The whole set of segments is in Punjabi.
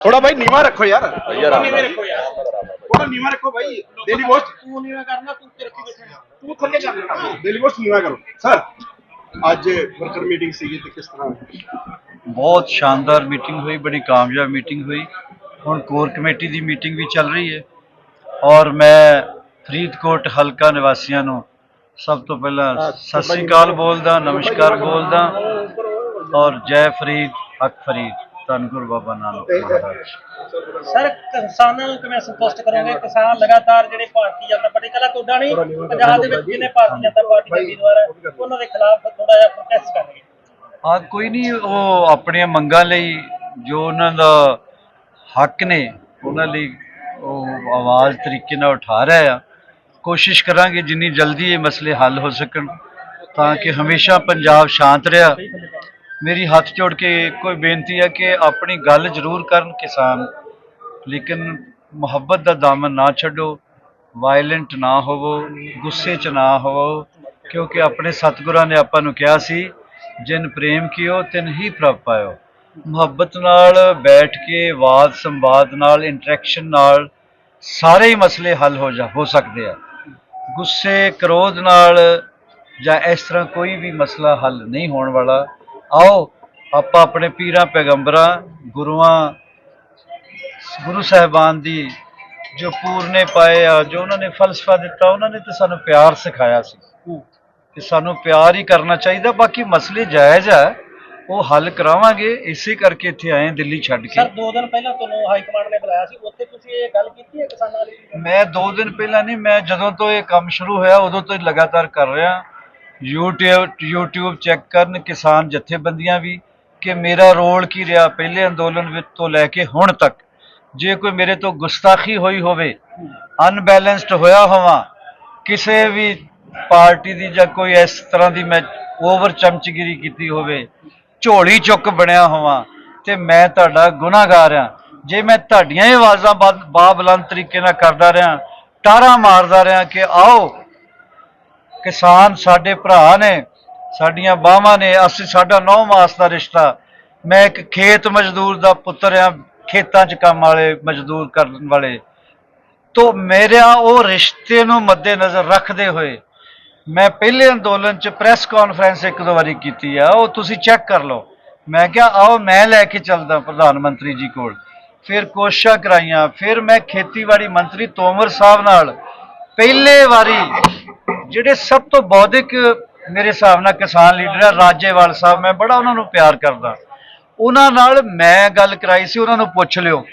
ਥੋੜਾ ਭਾਈ ਨੀਵਾ ਰੱਖੋ ਯਾਰ। ਯਾਰ ਨੀਵਾ ਰੱਖੋ ਯਾਰ। ਥੋੜਾ ਨੀਵਾ ਰੱਖੋ ਭਾਈ ਡੇਲੀ ਪੋਸਟ ਤੂੰ ਨੀਵਾ ਕਰਨਾ ਤੂੰ ਤੇ ਰੱਖੀ ਬੈਠਾ ਤੂੰ ਥੱਲੇ ਕਰ। ਡੇਲੀ ਪੋਸਟ ਨੀਵਾ ਕਰੋ। ਸਰ ਅੱਜ ਵਰਕਰ ਮੀਟਿੰਗ ਸੀਗੀ ਤੇ ਕਿਸ ਤਰ੍ਹਾਂ? ਬਹੁਤ ਸ਼ਾਨਦਾਰ ਮੀਟਿੰਗ ਹੋਈ ਬੜੀ ਕਾਮਯਾਬ ਮੀਟਿੰਗ ਹੋਈ। ਹੁਣ ਕੋਰ ਕਮੇਟੀ ਦੀ ਮੀਟਿੰਗ ਵੀ ਚੱਲ ਰਹੀ ਹੈ। ਔਰ ਮੈਂ ਫਰੀਦਕੋਟ ਹਲਕਾ ਨਿਵਾਸੀਆਂ ਨੂੰ ਸਭ ਤੋਂ ਪਹਿਲਾਂ ਸਤਿ ਸ੍ਰੀ ਅਕਾਲ ਬੋਲਦਾ ਨਮਸਕਾਰ ਬੋਲਦਾ। ਔਰ ਜੈ ਫਰੀਦ ਹਕ ਫਰੀਦ। ਧੰਨ ਬਾਬਾ ਨਾਨਕ ਮਹਾਰਾਜ। ਸਰ ਕਿਸਾਨਾਂ ਨੂੰ ਕਿਵੇਂ ਸੰਤੁਸ਼ਟ ਕਰੋਗੇ? ਕਿਸਾਨ ਲਗਾਤਾਰ ਜਿਹੜੇ ਭਾਰਤੀ ਜਨਤਾ ਪਾਰਟੀ ਕੱਲਾ ਤੁਹਾਡਾ ਨਹੀਂ ਪੰਜਾਬ ਦੇ ਵਿੱਚ ਜਿਹਨੇ ਭਾਰਤੀ ਜਨਤਾ ਪਾਰਟੀ ਦੇ ਉਮੀਦਵਾਰ ਹੈ ਉਹਨਾਂ ਦੇ ਖਿਲਾਫ ਥੋੜਾ ਜਿਹਾ ਪ੍ਰੋਟੈਸਟ ਕਰਨਗੇ ਆ ਕੋਈ ਨਹੀਂ ਉਹ ਆਪਣੀਆਂ ਮੰਗਾਂ ਲਈ ਜੋ ਉਹਨਾਂ ਦਾ ਹੱਕ ਨੇ ਉਹਨਾਂ ਲਈ ਉਹ ਆਵਾਜ਼ ਤਰੀਕੇ ਨਾਲ ਉਠਾ ਰਹੇ ਆ। ਕੋਸ਼ਿਸ਼ ਕਰਾਂਗੇ ਜਿੰਨੀ ਜਲਦੀ ਇਹ ਮਸਲੇ ਹੱਲ ਹੋ ਸਕਣ ਤਾਂ ਕਿ ਹਮੇਸ਼ਾ ਪੰਜਾਬ ਸ਼ਾਂਤ ਰਿਹਾ। ਮੇਰੀ ਹੱਥ ਜੋੜ ਕੇ ਕੋਈ ਬੇਨਤੀ ਹੈ ਕਿ ਆਪਣੀ ਗੱਲ ਜ਼ਰੂਰ ਕਰਨ ਕਿਸਾਨ। ਲੇਕਿਨ ਮੁਹੱਬਤ ਦਾ ਦਾਮਨ ਨਾ ਛੱਡੋ ਵਾਇਲੈਂਟ ਨਾ ਹੋਵੋ, ਗੁੱਸੇ 'ਚ ਨਾ ਹੋਵੋ, ਕਿਉਂਕਿ ਆਪਣੇ ਸਤਿਗੁਰਾਂ ਨੇ ਆਪਾਂ ਨੂੰ ਕਿਹਾ ਸੀ, ਜਿਨ ਪ੍ਰੇਮ ਕੀਓ, ਤਿਨ ਹੀ ਪ੍ਰਭ ਪਾਇਓ। ਮੁਹੱਬਤ ਨਾਲ ਬੈਠ ਕੇ, ਵਾਦ ਸੰਵਾਦ ਨਾਲ ਇੰਟਰੈਕਸ਼ਨ ਨਾਲ ਸਾਰੇ ਹੀ ਮਸਲੇ ਹੱਲ ਹੋ ਜਾ, ਹੋ ਸਕਦੇ ਆ। ਗੁੱਸੇ, ਕ੍ਰੋਧ ਨਾਲ ਜਾਂ ਇਸ ਤਰ੍ਹਾਂ ਕੋਈ ਵੀ ਮਸਲਾ ਹੱਲ ਨਹੀਂ ਹੋਣ ਵਾਲਾ ਆਓ ਆਪਾਂ ਆਪਣੇ ਪੀਰਾਂ ਪੈਗੰਬਰਾਂ ਗੁਰੂਆਂ ਗੁਰੂ ਸਾਹਿਬਾਨ ਦੀ ਜੋ ਪੂਰਨੇ ਪਾਏ ਆ ਜੋ ਉਹਨਾਂ ਨੇ ਫਲਸਫਾ ਦਿੱਤਾ ਉਹਨਾਂ ਨੇ ਤਾਂ ਸਾਨੂੰ ਪਿਆਰ ਸਿਖਾਇਆ ਸੀ। ਕਿ ਸਾਨੂੰ ਪਿਆਰ ਹੀ ਕਰਨਾ ਚਾਹੀਦਾ ਬਾਕੀ ਮਸਲੇ ਜਾਇਜ਼ ਆ ਉਹ ਹੱਲ ਕਰਾਵਾਂਗੇ ਇਸੇ ਕਰਕੇ ਇੱਥੇ ਆਏ ਦਿੱਲੀ ਛੱਡ ਕੇ। ਸਰ ਦੋ ਦਿਨ ਪਹਿਲਾਂ ਤੁਹਾਨੂੰ ਹਾਈ ਕਮਾਂਡ ਨੇ ਬੁਲਾਇਆ ਸੀ ਉੱਥੇ ਤੁਸੀਂ ਇਹ ਗੱਲ ਕੀਤੀ ਹੈ ਕਿਸਾਨਾਂ ਦੀ ਮੈਂ 2 ਦਿਨ ਪਹਿਲਾਂ ਨਹੀਂ ਮੈਂ ਜਦੋਂ ਤੋਂ ਇਹ ਕੰਮ ਸ਼ੁਰੂ ਹੋਇਆ ਉਦੋਂ ਤੋਂ ਲਗਾਤਾਰ ਕਰ ਰਿਹਾ। YouTube YouTube ਚੈੱਕ ਕਰਨ ਕਿਸਾਨ ਜਥੇਬੰਦੀਆਂ ਵੀ ਕਿ ਮੇਰਾ ਰੋਲ ਕੀ ਰਿਹਾ ਪਹਿਲੇ ਅੰਦੋਲਨ ਵਿੱਚ ਤੋਂ ਲੈ ਕੇ ਹੁਣ ਤੱਕ। ਜੇ ਕੋਈ ਮੇਰੇ ਤੋਂ ਗੁਸਤਾਖੀ ਹੋਈ ਹੋਵੇ ਅਨਬੈਲੈਂਸਡ ਹੋਇਆ ਹੋਵਾਂ, ਕਿਸੇ ਵੀ ਪਾਰਟੀ ਦੀ ਜਾਂ ਕੋਈ ਇਸ ਤਰ੍ਹਾਂ ਦੀ ਮੈਂ ਓਵਰ ਚਮਚਗਿਰੀ ਕੀਤੀ ਹੋਵੇ, ਝੋਲੀ ਚੁੱਕ ਬਣਿਆ ਹੋਵਾਂ ਤੇ ਮੈਂ ਤੁਹਾਡਾ ਗੁਨਾਹਗਾਰ ਆ ਜੇ ਮੈਂ ਤੁਹਾਡੀਆਂ ਹੀ ਆਵਾਜ਼ਾਂ ਬਾ- ਬਾਬੁਲੰਦ ਤਰੀਕੇ ਨਾਲ ਕਰਦਾ ਰਿਹਾ ਟਾਰਾਂ ਮਾਰਦਾ ਰਿਹਾ ਕਿ ਆਓ ਕਿਸਾਨ ਸਾਡੇ ਭਰਾ ਨੇ, ਸਾਡੀਆਂ ਬਾਹਾਂ ਨੇ, ਅਸੀਂ ਸਾਡਾ ਨੌ ਮਾਸ ਦਾ ਰਿਸ਼ਤਾ। ਮੈਂ ਇੱਕ ਖੇਤ ਮਜ਼ਦੂਰ ਦਾ ਪੁੱਤਰ ਆ ਖੇਤਾਂ 'ਚ ਕੰਮ ਵਾਲੇ, ਮਜ਼ਦੂਰ ਕਰਨ ਵਾਲੇ। ਤੋਂ ਮੇਰਾ ਉਹ ਰਿਸ਼ਤੇ ਨੂੰ ਮੱਦੇਨਜ਼ਰ ਰੱਖਦੇ ਹੋਏ ਮੈਂ ਪਹਿਲੇ ਅੰਦੋਲਨ 'ਚ ਪ੍ਰੈਸ ਕਾਨਫਰੰਸ ਇੱਕ ਦੋ ਵਾਰੀ ਕੀਤੀ ਆ, ਉਹ ਤੁਸੀਂ ਚੈੱਕ ਕਰ ਲਓ। ਮੈਂ ਕਿਹਾ, ਆਓ ਮੈਂ ਲੈ ਕੇ ਚੱਲਦਾ ਪ੍ਰਧਾਨ ਮੰਤਰੀ ਜੀ ਕੋਲ। ਫਿਰ ਕੋਸ਼ਿਸ਼ਾਂ ਕਰਾਈਆਂ, ਫਿਰ ਮੈਂ ਖੇਤੀਬਾੜੀ ਮੰਤਰੀ ਤੋਮਰ ਸਾਹਿਬ ਨਾਲ ਪਹਿਲੇ ਵਾਰੀ ਜਿਹੜੇ ਸਭ ਤੋਂ ਬੌਧਿਕ ਮੇਰੇ ਹਿਸਾਬ ਨਾਲ ਕਿਸਾਨ ਲੀਡਰ ਆ, ਰਾਜੇਵਾਲ ਸਾਹਿਬ, ਮੈਂ ਬੜਾ ਉਹਨਾਂ ਨੂੰ ਪਿਆਰ ਕਰਦਾ। ਉਹਨਾਂ ਨਾਲ ਮੈਂ ਗੱਲ ਕਰਾਈ ਸੀ, ਉਹਨਾਂ ਨੂੰ ਪੁੱਛ ਲਿਓ।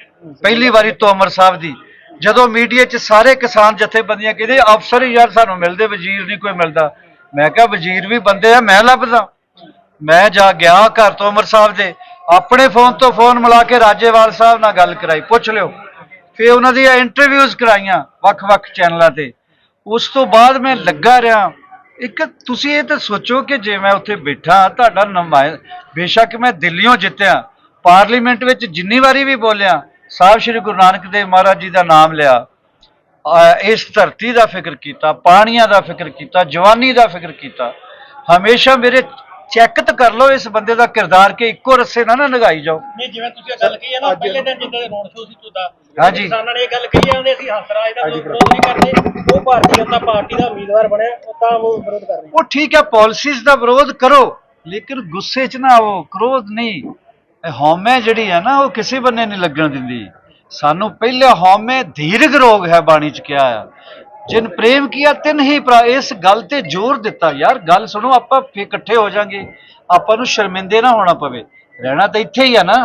ਪਹਿਲੀ ਵਾਰੀ ਤੋਮਰ ਸਾਹਿਬ ਦੀ। ਜਦੋਂ ਮੀਡੀਆ 'ਚ ਸਾਰੇ ਕਿਸਾਨ ਜਥੇਬੰਦੀਆਂ ਕਹਿੰਦੇ, ਅਫਸਰ ਹੀ ਯਾਰ ਸਾਨੂੰ ਮਿਲਦੇ, ਵਜ਼ੀਰ ਨਹੀਂ ਕੋਈ ਮਿਲਦਾ। ਮੈਂ ਕਿਹਾ, ਵਜ਼ੀਰ ਵੀ ਬੰਦੇ ਆ, ਮੈਂ ਲੱਭਦਾ। ਮੈਂ ਜਾ ਗਿਆ ਘਰ ਤੋਮਰ ਸਾਹਿਬ ਦੇ। ਆਪਣੇ ਫੋਨ ਤੋਂ ਫੋਨ ਮਿਲਾ ਕੇ ਰਾਜੇਵਾਲ ਸਾਹਿਬ ਨਾਲ ਗੱਲ ਕਰਾਈ। ਪੁੱਛ ਲਿਓ। ਫਿਰ ਉਹਨਾਂ ਦੀਆਂ ਇੰਟਰਵਿਊਜ਼ ਕਰਾਈਆਂ ਵੱਖ-ਵੱਖ ਚੈਨਲਾਂ ਤੇ। ਉਸ ਤੋਂ ਬਾਅਦ ਮੈਂ ਲੱਗਾ ਰਿਹਾ। ਇੱਕ ਤੁਸੀਂ ਇਹ ਤਾਂ ਸੋਚੋ ਕਿ ਜੇ ਮੈਂ ਉੱਥੇ ਬੈਠਾ, ਤੁਹਾਡਾ ਨੁਮਾਇੰ, ਬੇਸ਼ੱਕ ਮੈਂ ਦਿੱਲੀੋਂ ਜਿੱਤਿਆ। ਪਾਰਲੀਮੈਂਟ ਵਿੱਚ ਜਿੰਨੀ ਵਾਰੀ ਵੀ ਬੋਲਿਆ, ਸਾਹਿਬ ਸ੍ਰੀ ਗੁਰੂ ਨਾਨਕ ਦੇਵ ਮਹਾਰਾਜ ਜੀ ਦਾ ਨਾਮ ਲਿਆ। ਇਸ ਧਰਤੀ ਦਾ ਫਿਕਰ ਕੀਤਾ, ਪਾਣੀਆਂ ਦਾ ਫਿਕਰ ਕੀਤਾ, ਜਵਾਨੀ ਦਾ ਫਿਕਰ ਕੀਤਾ। ਹਮੇਸ਼ਾ ਮੇਰੇ ਚੈੱਕ ਤਾਂ ਕਰ ਲਓ ਇਸ ਬੰਦੇ ਦਾ ਕਿਰਦਾਰ ਕਿ ਇੱਕੋ ਰੱਸੇ ਨਾ ਨਾ ਨਗਾਈ ਜਾਓ। ਨਹੀਂ ਜਿਵੇਂ ਤੁਸੀਂ ਇਹ ਗੱਲ ਕਹੀ ਹੈ ਨਾ ਪਹਿਲੇ ਦਿਨ ਜਿੱਦਾਂ ਦੇ ਰੋਡ ਸ਼ੋਅ ਸੀ ਤੁਹਾਡਾ ਹਾਂਜੀ। ਕਿਸਾਨਾਂ ਨੇ ਇਹ ਗੱਲ ਕਹੀ ਜਾਂਦੇ ਅਸੀਂ ਹੰਸਰਾਜ ਦਾ ਕੋਈ ਵਿਰੋਧ ਨਹੀਂ ਕਰਦੇ। ਉਹ ਭਾਰਤੀ ਜਨਤਾ ਪਾਰਟੀ ਦਾ ਉਮੀਦਵਾਰ ਬਣਿਆ ਉਹ ਤਾਂ ਉਹ ਵਿਰੋਧ ਕਰ ਰਹੇ ਉਹ ਠੀਕ ਹੈ ਪਾਲਿਸੀਜ਼ ਦਾ ਵਿਰੋਧ ਕਰੋ ਲੇਕਿਨ ਗੁੱਸੇ 'ਚ ਨਾ ਆਵੋ ਕ੍ਰੋਧ ਨਹੀਂ। ਇਹ ਹਉਮੈ ਜਿਹੜੀ ਹੈ ਨਾ ਉਹ ਕਿਸੇ ਬੰਨੇ ਨਹੀਂ ਲੱਗਣ ਦਿੰਦੀ। ਸਾਨੂੰ ਪਹਿਲੇ ਹਉਮੈ ਧੀਰਗ ਰੋਗ ਹੈ ਬਾਣੀ 'ਚ ਕਿਹਾ ਆ। ਜਿਨ ਪ੍ਰੇਮ ਕੀਆ ਤਿਨ ਹੀ ਭਰਾ ਇਸ ਗੱਲ ਤੇ ਜ਼ੋਰ ਦਿੱਤਾ ਯਾਰ ਗੱਲ ਸੁਣੋ ਆਪਾਂ ਫੇ ਇਕੱਠੇ ਹੋ ਜਾਾਂਗੇ ਆਪਾਂ ਨੂੰ ਸ਼ਰਮਿੰਦੇ ਨਾ ਹੋਣਾ ਪਵੇ। ਰਹਿਣਾ ਤਾਂ ਇੱਥੇ ਹੀ ਆ ਨਾ।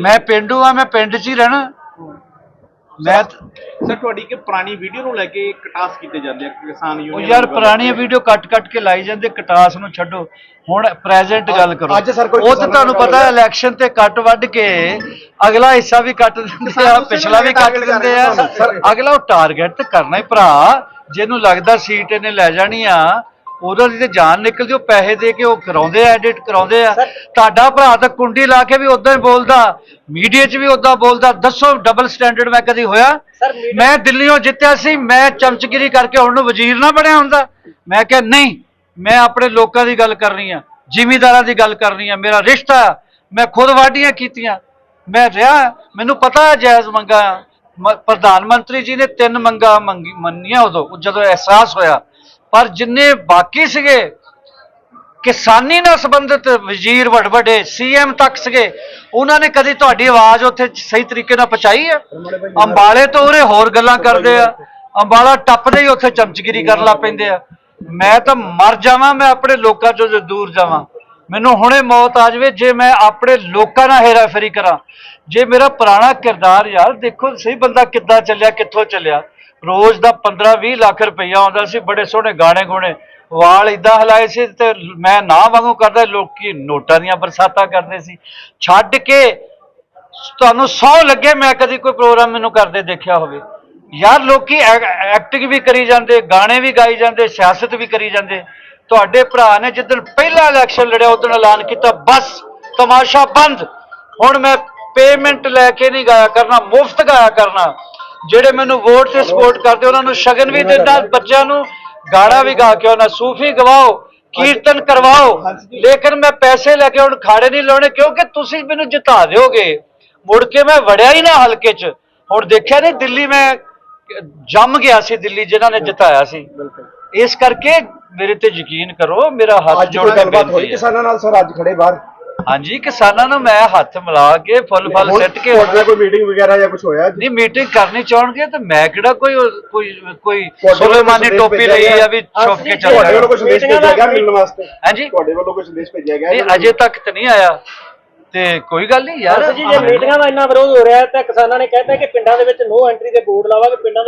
ਮੈਂ ਪਿੰਡੂ ਆ ਮੈਂ ਪਿੰਡ 'ਚ ਹੀ ਰਹਿਣਾ। ਮੈਂ ਸਰ ਤੁਹਾਡੀ ਕਿ ਪੁਰਾਣੀ ਵੀਡੀਓ ਨੂੰ ਲੈ ਕੇ ਕਟਾਸ ਕੀਤੇ ਜਾਂਦੇ ਆ ਕਿਸਾਨ ਉਹ ਯੂਨੀਅਨ ਯਾਰ ਪੁਰਾਣੀਆਂ ਵੀਡੀਓ ਕੱਟ ਕੱਟ ਕੇ ਲਾਈ ਜਾਂਦੇ ਕਟਾਸ ਨੂੰ ਛੱਡੋ। ਹੁਣ ਪ੍ਰੈਜ਼ੈਂਟ ਗੱਲ ਕਰੋ। ਅੱਜ ਸਰ ਕੋਈ ਉਹ ਤਾਂ ਕਿਸਾਨਾਂ ਤੁਹਾਨੂੰ ਨਾਲ ਪਤਾ ਇਲੈਕਸ਼ਨ ਤੇ ਕੱਟ ਵੱਢ ਕੇ ਅਗਲਾ ਹਿੱਸਾ ਵੀ ਕੱਟ ਦਿੰਦੇ ਆ ਪਿਛਲਾ ਵੀ ਕੱਟ ਦਿੰਦੇ ਆ। ਅਗਲਾ ਉਹ ਟਾਰਗੇਟ ਤੇ ਕਰਨਾ ਹੀ ਭਰਾ। ਜਿਹਨੂੰ ਲੱਗਦਾ ਸੀਟ ਇਹਨੇ ਲੈ ਜਾਣੀ ਆ ਉਹਦਾ ਦੀ ਤੇ ਜਾਨ ਨਿਕਲਦੀ ਉਹ ਪੈਸੇ ਦੇ ਕੇ ਉਹ ਕਰਾਉਂਦੇ ਆ ਐਡਿਟ ਕਰਾਉਂਦੇ ਆ। ਤੁਹਾਡਾ ਭਰਾ ਤਾਂ ਕੁੰਡੀ ਲਾ ਕੇ ਵੀ ਉਦਾਂ ਹੀ ਬੋਲਦਾ ਮੀਡੀਆ 'ਚ ਵੀ ਉਦਾਂ ਬੋਲਦਾ ਦੱਸੋ ਡਬਲ ਸਟੈਂਡਰਡ ਮੈਂ ਕਦੀ ਹੋਇਆ? ਮੈਂ ਦਿੱਲੀੋਂ ਜਿੱਤਿਆ ਸੀ ਮੈਂ ਚਮਚਗਿਰੀ ਕਰਕੇ ਹੁਣ ਨੂੰ ਵਜ਼ੀਰ ਨਾ ਬਣਿਆ ਹੁੰਦਾ। ਮੈਂ ਕਿਹਾ ਨਹੀਂ ਮੈਂ ਆਪਣੇ ਲੋਕਾਂ ਦੀ ਗੱਲ ਕਰਨੀ ਆ ਜ਼ਿਮੀਦਾਰਾਂ ਦੀ ਗੱਲ ਕਰਨੀ ਆ ਮੇਰਾ ਰਿਸ਼ਤਾ। ਮੈਂ ਖੁਦ ਵਾਢੀਆਂ ਕੀਤੀਆਂ। ਮੈਂ ਰਿਹਾ ਮੈਨੂੰ ਪਤਾ ਹੈ ਜਾਇਜ਼ ਮੰਗਾ ਪ੍ਰਧਾਨ ਮੰਤਰੀ ਜੀ ਨੇ ਤਿੰਨ ਮੰਗਾ ਮੰਗੀ ਮੰਨੀਆਂ ਉਦੋਂ ਜਦੋਂ ਅਹਿਸਾਸ ਹੋਇਆ। ਪਰ ਜਿੰਨੇ ਬਾਕੀ ਸੀਗੇ, ਕਿਸਾਨੀ ਨਾਲ ਸੰਬੰਧਿਤ ਵਜ਼ੀਰ ਵੱਡ ਵੱਡੇ ਸੀਐਮ ਤੱਕ ਸੀਗੇ, ਉਹਨਾਂ ਨੇ ਕਦੀ ਤੁਹਾਡੀ ਆਵਾਜ਼ ਉੱਥੇ ਸਹੀ ਤਰੀਕੇ ਨਾਲ ਪਹੁੰਚਾਈ ਹੈ? ਅੰਬਾਲੇ ਤੋਂ ਉਰੇ ਹੋਰ ਗੱਲਾਂ ਕਰਦੇ ਆ, ਅੰਬਾਲਾ ਟੱਪਦੇ ਹੀ ਉੱਥੇ ਚਮਚਗਿਰੀ ਕਰਨ ਲੱਗ ਪੈਂਦੇ ਆ। ਮੈਂ ਤਾਂ ਮਰ ਜਾਵਾਂ, ਮੈਂ ਆਪਣੇ ਲੋਕਾਂ ਚੋਂ ਦੂਰ ਜਾਵਾਂ। ਮੈਨੂੰ ਹੁਣੇ ਮੌਤ ਆ ਜਾਵੇ, ਜੇ ਮੈਂ ਆਪਣੇ ਲੋਕਾਂ ਨਾਲ ਹੇਰਾਫੇਰੀ ਕਰਾਂ। ਜੇ ਮੇਰਾ ਪੁਰਾਣਾ ਕਿਰਦਾਰ, ਯਾਰ ਦੇਖੋ ਸਹੀ ਬੰਦਾ ਕਿੱਦਾਂ ਚੱਲਿਆ, ਕਿੱਥੋਂ ਚੱਲਿਆ। ਰੋਜ਼ ਦਾ 15 20 ਲੱਖ ਰੁਪਈਆ ਆਉਂਦਾ ਸੀ, ਬੜੇ ਸੋਹਣੇ ਗਾਣੇ ਗੁਣੇ। ਵਾਲ ਇਦਾਂ ਹਲਾਏ ਸੀ ਤੇ ਮੈਂ ਨਾ ਵਾਂਗੂ ਕਰਦਾ, ਲੋਕੀ ਨੋਟਾਂ ਦੀਆਂ ਬਰਸਾਤਾਂ ਕਰਦੇ ਸੀ। ਛੱਡ ਕੇ ਤੁਹਾਨੂੰ ਸੌ ਲੱਗੇ, ਮੈਂ ਕਦੀ ਕੋਈ ਪ੍ਰੋਗਰਾਮ ਮੈਨੂੰ ਕਰਦੇ ਦੇਖਿਆ ਹੋਵੇ। ਯਾਰ ਲੋਕੀ ਐਕਟਿੰਗ ਵੀ ਕਰੀ ਜਾਂਦੇ, ਗਾਣੇ ਵੀ ਗਾਈ ਜਾਂਦੇ, ਸਿਆਸਤ ਵੀ ਕਰੀ ਜਾਂਦੇ। ਤੁਹਾਡੇ ਭਰਾ ਨੇ ਜਿੱਦਣ ਪਹਿਲਾ ਇਲੈਕਸ਼ਨ ਲੜਿਆ ਉਦੋਂ ਐਲਾਨ ਕੀਤਾ, ਬਸ, ਤਮਾਸ਼ਾ ਬੰਦ। ਹੁਣ ਮੈਂ ਪੇਮੈਂਟ ਲੈ ਕੇ ਨਹੀਂ ਗਾਇਆ ਕਰਨਾ, ਮੁਫਤ ਗਾਇਆ ਕਰਨਾ। ਜਿਹੜੇ ਮੈਨੂੰ ਵੋਟ ਤੇ ਸਪੋਰਟ ਕਰਦੇ ਉਹਨਾਂ ਨੂੰ ਸ਼ਗਨ ਵੀ ਦਿੰਦਾ ਬੱਚਿਆਂ ਨੂੰ ਗਾਣਾ ਵੀ ਗਾ ਕੇ ਉਹਨਾਂ ਸੂਫੀ ਗਵਾਓ ਕੀਰਤਨ ਕਰਵਾਓ। ਲੇਕਿਨ ਮੈਂ ਪੈਸੇ ਲੈ ਕੇ ਹੁਣ ਖਾੜੇ ਨਹੀਂ ਲਾਉਣੇ ਕਿਉਂਕਿ ਤੁਸੀਂ ਮੈਨੂੰ ਜਿਤਾ ਦਿਓਗੇ। ਮੁੜ ਕੇ ਮੈਂ ਵੜਿਆ ਹੀ ਨਾ ਹਲਕੇ 'ਚ। ਹੁਣ ਦੇਖਿਆ ਨਹੀਂ ਦਿੱਲੀ ਮੈਂ ਜੰਮ ਗਿਆ ਸੀ ਦਿੱਲੀ ਜਿਨ੍ਹਾਂ ਨੇ ਜਿਤਾਇਆ ਸੀ। ਇਸ ਕਰਕੇ ਮੇਰੇ ਤੇ ਯਕੀਨ ਕਰੋ ਮੇਰਾ ਹੱਥ ਜੋੜ ਕੇ ਬੇਨਤੀ ਹੈ। ਕਿਸਾਨਾਂ ਨਾਲ ਸਰ ਅੱਜ ਖੜੇ ਬਾਹਰ। ਹਾਂਜੀ ਕਿਸਾਨਾਂ ਨੂੰ ਮੈਂ ਹੱਥ ਮਿਲਾ ਕੇ ਫੁੱਲ ਫਲ ਸਿੱਟ ਕੇ ਤੁਹਾਡੇ ਨਾਲ ਕੋਈ ਮੀਟਿੰਗ ਵਗੈਰਾ ਜਾਂ ਕੁਝ ਹੋਇਆ ਨਹੀਂ ਮੀਟਿੰਗ ਕਰਨੀ ਚਾਹਣਗੇ ਤਾਂ ਮੈਂ ਕਿਹੜਾ ਕੋਈ ਕੋਈ ਕੋਈ ਸੁਲੇਮਾਨੀ ਟੋਪੀ ਲਈ। ਆ ਵੀ ਛੁਪ ਕੇ ਚੱਲ ਤੁਹਾਡੇ ਵੱਲੋਂ ਕੋਈ ਸੰਦੇਸ਼ ਮੀਟਿੰਗਾਂ ਭੇਜਿਆ ਗਿਆ ਮਿਲਣ ਵਾਸਤੇ? ਹਾਂਜੀ। ਤੁਹਾਡੇ ਵੱਲੋਂ ਕੋਈ ਸੰਦੇਸ਼ ਭੇਜਿਆ ਗਿਆ? ਨਹੀਂ ਅਜੇ ਤੱਕ ਤਾਂ ਨਹੀਂ ਆਇਆ। ਤੇ ਕੋਈ ਗੱਲ ਨਹੀਂ ਯਾਰ ਜੀ ਜੇ ਮੀਟਿੰਗਾਂ ਦਾ ਇੰਨਾ ਵਿਰੋਧ ਹੋ ਰਿਹਾ ਹੈ ਤਾਂ ਕਿਸਾਨਾਂ ਨੇ ਕਹਿੰਦਾ ਕਿ ਪਿੰਡਾਂ ਦੇ ਵਿੱਚ ਨੋ ਐਂਟਰੀ ਦੇ ਬੋਰਡ ਲਾਵਾਂਗੇ ਪਿੰਡਾਂ ਦੇ